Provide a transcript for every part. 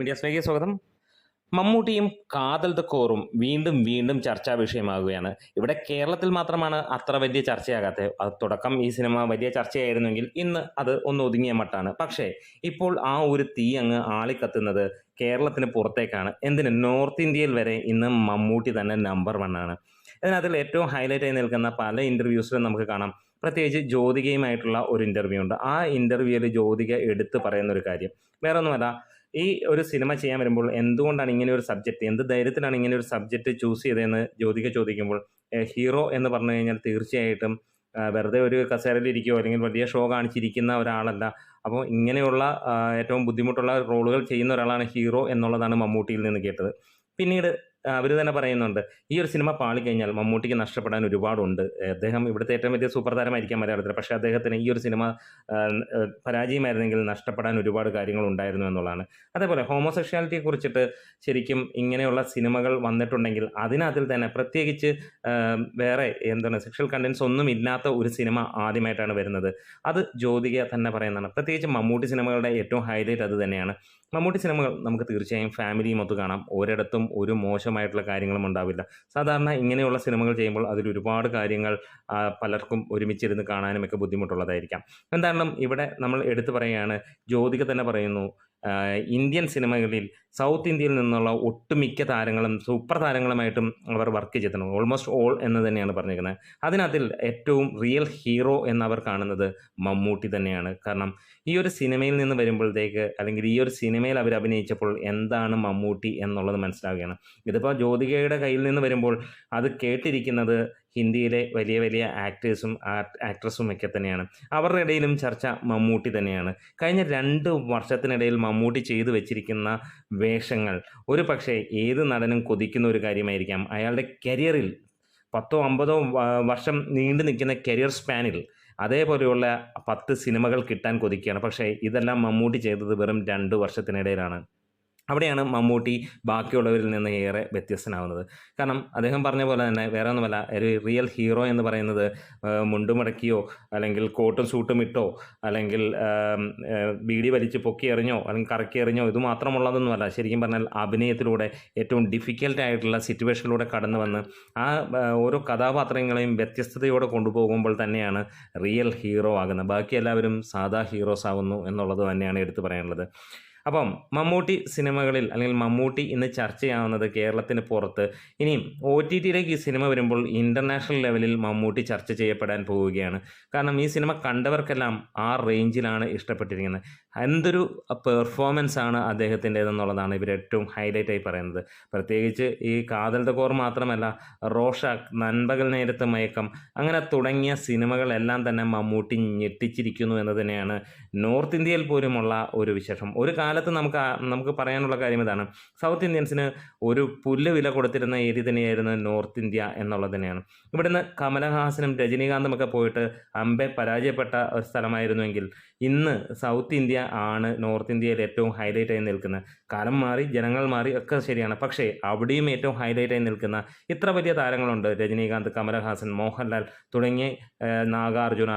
മീഡിയാസിലേക്ക് സ്വാഗതം. മമ്മൂട്ടിയും കാതൽ കോറും വീണ്ടും വീണ്ടും ചർച്ചാ വിഷയമാകുകയാണ്. ഇവിടെ കേരളത്തിൽ മാത്രമാണ് അത്ര വലിയ ചർച്ചയാകാത്തത്. അത് തുടക്കം ഈ സിനിമ വലിയ ചർച്ചയായിരുന്നെങ്കിൽ ഇന്ന് അത് ഒന്ന് ഒതുങ്ങിയ മട്ടാണ്. പക്ഷേ ഇപ്പോൾ ആ ഒരു തീ അങ്ങ് ആളിക്കത്തുന്നത് കേരളത്തിന് പുറത്തേക്കാണ്. എന്തിന്? നോർത്ത് ഇന്ത്യയിൽ വരെ ഇന്ന് മമ്മൂട്ടി തന്നെ നമ്പർ വൺ ആണ്. അതിനകത്തിൽ ഏറ്റവും ഹൈലൈറ്റ് ആയി നിൽക്കുന്ന പല ഇന്റർവ്യൂസിലും നമുക്ക് കാണാം. പ്രത്യേകിച്ച് ജ്യോതികയുമായിട്ടുള്ള ഒരു ഇന്റർവ്യൂ ഉണ്ട്. ആ ഇന്റർവ്യൂവിൽ ജ്യോതിക എടുത്തു പറയുന്ന ഒരു കാര്യം. വേറെ ഒന്നുമല്ല ഈ ഒരു സിനിമ ചെയ്യാൻ വരുമ്പോൾ എന്തുകൊണ്ടാണ് ഇങ്ങനെ ഒരു സബ്ജക്റ്റ് എന്ത് ധൈര്യത്തിലാണ് ഇങ്ങനെ ഒരു സബ്ജക്റ്റ് ചൂസ് ചെയ്തതെന്ന് ജ്യോതിക ചോദിക്കുമ്പോൾ ഹീറോ എന്ന് പറഞ്ഞു കഴിഞ്ഞാൽ തീർച്ചയായിട്ടും വെറുതെ ഒരു കസേരയിൽ അല്ലെങ്കിൽ വലിയ ഷോ കാണിച്ചിരിക്കുന്ന ഒരാളല്ല. അപ്പോൾ ഇങ്ങനെയുള്ള ഏറ്റവും ബുദ്ധിമുട്ടുള്ള റോളുകൾ ചെയ്യുന്ന ഒരാളാണ് ഹീറോ എന്നുള്ളതാണ് മമ്മൂട്ടിയിൽ നിന്ന് കേട്ടത്. പിന്നീട് അവർ തന്നെ പറയുന്നുണ്ട് ഈ ഒരു സിനിമ പാളിക്കഴിഞ്ഞാൽ മമ്മൂട്ടിക്ക് നഷ്ടപ്പെടാൻ ഒരുപാടുണ്ട്. അദ്ദേഹം ഇവിടുത്തെ ഏറ്റവും വലിയ സൂപ്പർ താരമായിരിക്കാം മലയാളത്തിൽ പക്ഷേ അദ്ദേഹത്തിന് ഈ ഒരു സിനിമ പരാജയമായിരുന്നെങ്കിൽ നഷ്ടപ്പെടാൻ ഒരുപാട് കാര്യങ്ങൾ ഉണ്ടായിരുന്നു എന്നുള്ളതാണ്. അതേപോലെ ഹോമോസെക്ഷാലിറ്റിയെ കുറിച്ചിട്ട് ശരിക്കും ഇങ്ങനെയുള്ള സിനിമകൾ വന്നിട്ടുണ്ടെങ്കിൽ അതിനകത്തിൽ തന്നെ പ്രത്യേകിച്ച് വേറെ എന്താണ് സെക്ഷൽ കണ്ടൻസ് ഒന്നും ഇല്ലാത്ത ഒരു സിനിമ ആദ്യമായിട്ടാണ് വരുന്നത്. അത് ജ്യോതിക തന്നെ പറയുന്നതാണ്. പ്രത്യേകിച്ച് മമ്മൂട്ടി സിനിമകളുടെ ഏറ്റവും ഹൈലൈറ്റ് അത് തന്നെയാണ്. മമ്മൂട്ടി സിനിമകൾ നമുക്ക് തീർച്ചയായും ഫാമിലിയും മൊത്തം കാണാം. ഒരിടത്തും ഒരു മോശമായിട്ടുള്ള കാര്യങ്ങളും ഉണ്ടാവില്ല. സാധാരണ ഇങ്ങനെയുള്ള സിനിമകൾ ചെയ്യുമ്പോൾ അതിൽ ഒരുപാട് കാര്യങ്ങൾ പലർക്കും ഒരുമിച്ചിരുന്ന് കാണാനും ഒക്കെ ബുദ്ധിമുട്ടുള്ളതായിരിക്കാം. എന്തായാലും ഇവിടെ നമ്മൾ എടുത്തു പറയുകയാണ്. ജ്യോതിക തന്നെ പറയുന്നു ഇന്ത്യൻ സിനിമകളിൽ സൗത്ത് ഇന്ത്യയിൽ നിന്നുള്ള ഒട്ടുമിക്ക താരങ്ങളും സൂപ്പർ താരങ്ങളുമായിട്ടും അവർ വർക്ക് ചെയ്തിട്ടുണ്ട്. ഓൾമോസ്റ്റ് ഓൾ എന്ന് തന്നെയാണ് പറഞ്ഞിരിക്കുന്നത്. അതിനകത്തിൽ ഏറ്റവും റിയൽ ഹീറോ എന്നവർ കാണുന്നത് മമ്മൂട്ടി തന്നെയാണ്. കാരണം ഈ ഒരു സിനിമയിൽ നിന്ന് വരുമ്പോഴത്തേക്ക് അല്ലെങ്കിൽ ഈ ഒരു സിനിമയിൽ അവർ അഭിനയിച്ചപ്പോൾ എന്താണ് മമ്മൂട്ടി എന്നുള്ളത് മനസ്സിലാവുകയാണ്. ഇതിപ്പോൾ ജ്യോതികയുടെ കയ്യിൽ നിന്ന് വരുമ്പോൾ അത് കേട്ടിരിക്കുന്നത് ഹിന്ദിയിലെ വലിയ വലിയ ആക്ടേഴ്സും ആക്ട്രസും ഒക്കെ തന്നെയാണ്. അവരുടെ ഇടയിലും ചർച്ച മമ്മൂട്ടി തന്നെയാണ്. കഴിഞ്ഞ രണ്ട് വർഷത്തിനിടയിൽ മമ്മൂട്ടി ചെയ്തു വെച്ചിരിക്കുന്ന വേഷങ്ങൾ ഒരു പക്ഷേ ഏത് നടനും കൊതിക്കുന്ന ഒരു കാര്യമായിരിക്കാം. അയാളുടെ കരിയറിൽ പത്തോ അമ്പതോ വർഷം നീണ്ടു നിൽക്കുന്ന കരിയർ സ്പാനിൽ അതേപോലെയുള്ള പത്ത് സിനിമകൾ കിട്ടാൻ കൊതിക്കുകയാണ്. പക്ഷേ ഇതെല്ലാം മമ്മൂട്ടി ചെയ്തത് വെറും രണ്ട് വർഷത്തിനിടയിലാണ്. അവിടെയാണ് മമ്മൂട്ടി ബാക്കിയുള്ളവരിൽ നിന്ന് ഏറെ വ്യത്യസ്തനാവുന്നത്. കാരണം അദ്ദേഹം പറഞ്ഞ പോലെ തന്നെ വേറെ ഒന്നുമല്ല ഒരു റിയൽ ഹീറോ എന്ന് പറയുന്നത് മുണ്ടുമടക്കിയോ അല്ലെങ്കിൽ കോട്ടും സൂട്ടും ഇട്ടോ അല്ലെങ്കിൽ ബീഡി വലിച്ച് പൊക്കി എറിഞ്ഞോ അല്ലെങ്കിൽ കറക്കി എറിഞ്ഞോ ഇത് മാത്രമുള്ളതൊന്നുമല്ല. ശരിക്കും പറഞ്ഞാൽ അഭിനയത്തിലൂടെ ഏറ്റവും ഡിഫിക്കൽട്ട് ആയിട്ടുള്ള സിറ്റുവേഷനിലൂടെ കടന്നു വന്ന് ആ ഓരോ കഥാപാത്രങ്ങളെയും വ്യത്യസ്തതയോടെ കൊണ്ടുപോകുമ്പോൾ തന്നെയാണ് റിയൽ ഹീറോ ആകുന്നത്. ബാക്കി എല്ലാവരും സാധാ ഹീറോസ് ആകുന്നു എന്നുള്ളത് തന്നെയാണ് എടുത്തു പറയാനുള്ളത്. അപ്പം മമ്മൂട്ടി സിനിമകളിൽ അല്ലെങ്കിൽ മമ്മൂട്ടി ഇന്ന് ചർച്ച ചെയ്യാവുന്നത് കേരളത്തിന് പുറത്ത് ഇനിയും ഒ ടി ടിയിലേക്ക് ഈ സിനിമ വരുമ്പോൾ ഇന്റർനാഷണൽ ലെവലിൽ മമ്മൂട്ടി ചർച്ച ചെയ്യപ്പെടാൻ പോവുകയാണ്. കാരണം ഈ സിനിമ കണ്ടവർക്കെല്ലാം ആ റേഞ്ചിലാണ് ഇഷ്ടപ്പെട്ടിരിക്കുന്നത്. എന്തൊരു പെർഫോമൻസ് ആണ് അദ്ദേഹത്തിന്റേതെന്നുള്ളതാണ് ഇവർ ഏറ്റവും ഹൈലൈറ്റായി പറയുന്നത്. പ്രത്യേകിച്ച് ഈ കാതൽ കോർ മാത്രമല്ല റോഷാക്ക് നൻപകൽ നേരത്തെ മയക്കം അങ്ങനെ തുടങ്ങിയ സിനിമകളെല്ലാം തന്നെ മമ്മൂട്ടി ഞെട്ടിച്ചിരിക്കുന്നു എന്ന് തന്നെയാണ് നോർത്ത് ഇന്ത്യയിൽ പോലുമുള്ള ഒരു വിശേഷം. ഒരു കാലത്ത് നമുക്ക് നമുക്ക് പറയാനുള്ള കാര്യം ഇതാണ്. സൗത്ത് ഇന്ത്യൻസിന് ഒരു പുല്ല് വില കൊടുത്തിരുന്ന ഏരിയ തന്നെയായിരുന്നു നോർത്ത് ഇന്ത്യ എന്നുള്ളത് തന്നെയാണ്. ഇവിടുന്ന് കമലഹാസനും രജനീകാന്തും ഒക്കെ പോയിട്ട് അമ്പെ പരാജയപ്പെട്ട ഒരു സ്ഥലമായിരുന്നുവെങ്കിൽ ഇന്ന് സൗത്ത് ഇന്ത്യ ആണ് നോർത്ത് ഇന്ത്യയിൽ ഏറ്റവും ഹൈലൈറ്റ് ആയി നിൽക്കുന്നത്. കാലം മാറി ജനങ്ങൾ മാറി ഒക്കെ ശരിയാണ്. പക്ഷേ അവിടെയും ഏറ്റവും ഹൈലൈറ്റ് ആയി നിൽക്കുന്ന ഇത്ര വലിയ താരങ്ങളുണ്ട്. രജനീകാന്ത് കമലഹാസൻ മോഹൻലാൽ തുടങ്ങി നാഗാർജുന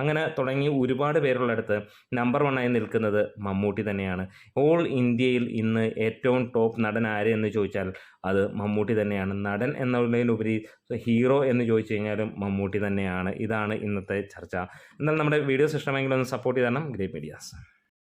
അങ്ങനെ തുടങ്ങി ഒരുപാട് പേരുള്ളടത്ത് നമ്പർ വൺ ആയി നിൽക്കുന്നത് മമ്മൂട്ടി തന്നെയാണ്. ഓൾ ഇന്ത്യയിൽ ഇന്ന് ഏറ്റവും ടോപ്പ് നടൻ ആര് എന്ന് ചോദിച്ചാൽ അത് മമ്മൂട്ടി തന്നെയാണ്. നടൻ എന്നുള്ളതിലുപരി ഹീറോ എന്ന് ചോദിച്ചു കഴിഞ്ഞാലും മമ്മൂട്ടി തന്നെയാണ്. ഇതാണ് ഇന്നത്തെ ചർച്ച. എന്നാൽ നമ്മുടെ വീഡിയോസ് ഇഷ്ടമെങ്കിൽ ഒന്ന് സപ്പോർട്ട് ചെയ്താണ് ഗ്രേറ്റ് മീഡിയാസ്